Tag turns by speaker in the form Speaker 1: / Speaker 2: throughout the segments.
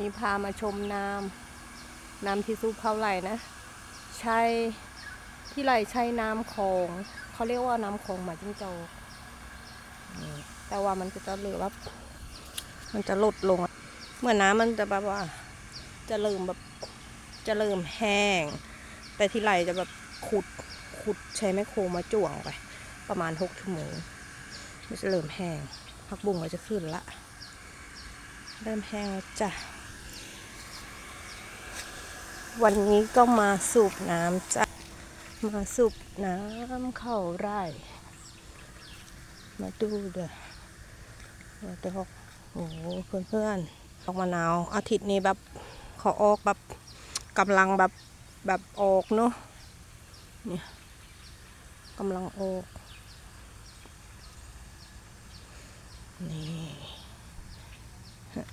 Speaker 1: นี่พามาชมน้ำน้ำที่ซุปเขาไหลนะใช้ที่ไหลใช้น้ำคลองเขาเรียกว่าน้ำคลองหมาจิ้งจอกแต่ว่ามันจะเหลือแบบมันจะลดลงเมื่อน้ำมันจะแบบว่า จะเริ่มแบบจะเริ่มแห้ง แต่ที่ไหลจะแบบขุดขุดใช้แมคโครมาจ่วงไป ประมาณหกชั่วโมงมันจะเริ่มแห้งผักบุ้งก็จะขึ้นละ เริ่มแห้งแล้วจ้ะ วันนี้ก็มาสูบน้ำจ้ะ มาสูบน้ำเข้าไร่ มาดูเด้อมาดูโอ้โหเพื่อนๆออกมะนาวอาทิตย์นี้แบบขาออกแบบกำลังแบบแบบออกเนาะเนี่ยกำลังออกนี่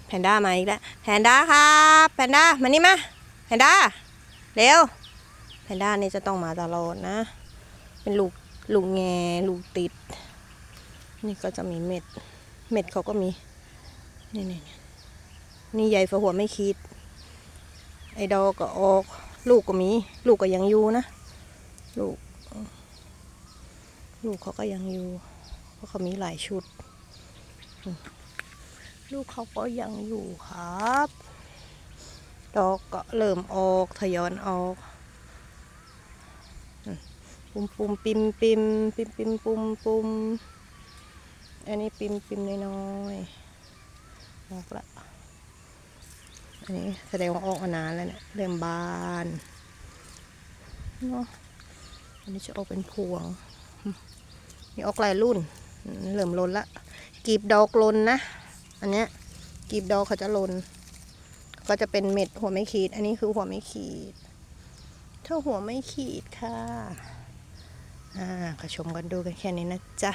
Speaker 1: แพนด้ามาอีกแล้วแพนด้าครับ แพนด้ามานี่มา พนด้าเร็วแพนด้านี่จะต้องมาตลอดนะ เป็นลูกลูกแงลูกติด นี่ก็จะมีเม็ด เม็ดเขาก็มี นี่นี่นี่ใหญ่ฝาหัวไม่คิด ไอ้ดอกก็ออก ลูกก็มี ลูกก็ยังอยู่นะ ลูก ลูกเขาก็ยังอยู่ เพราะเขามีหลายชุด ลูกเขาก็ยังอยู่ครับ ดอกก็เริ่มออกทยอยออกปุ่มปุ่มปิมปิมปิมปิมปุ่มปุ่มอันนี้ปิมปิมน้อยๆออกละอันนี้แสดงว่าออกมานานแล้วเนี่ยเริ่มบานเนาะอันนี้จะออกเป็นพวงนี่ออกหลายรุ่นเริ่มล้นละกีบดอกล้นนะ อันเนี้ยกีบดอกเขาจะลน ก็จะเป็นเม็ดหัวไม่ขีด อันนี้คือหัวไม่ขีด ถ้าหัวไม่ขีดค่ะ อ่าก็ชมกันดูกันแค่นี้นะจ๊ะ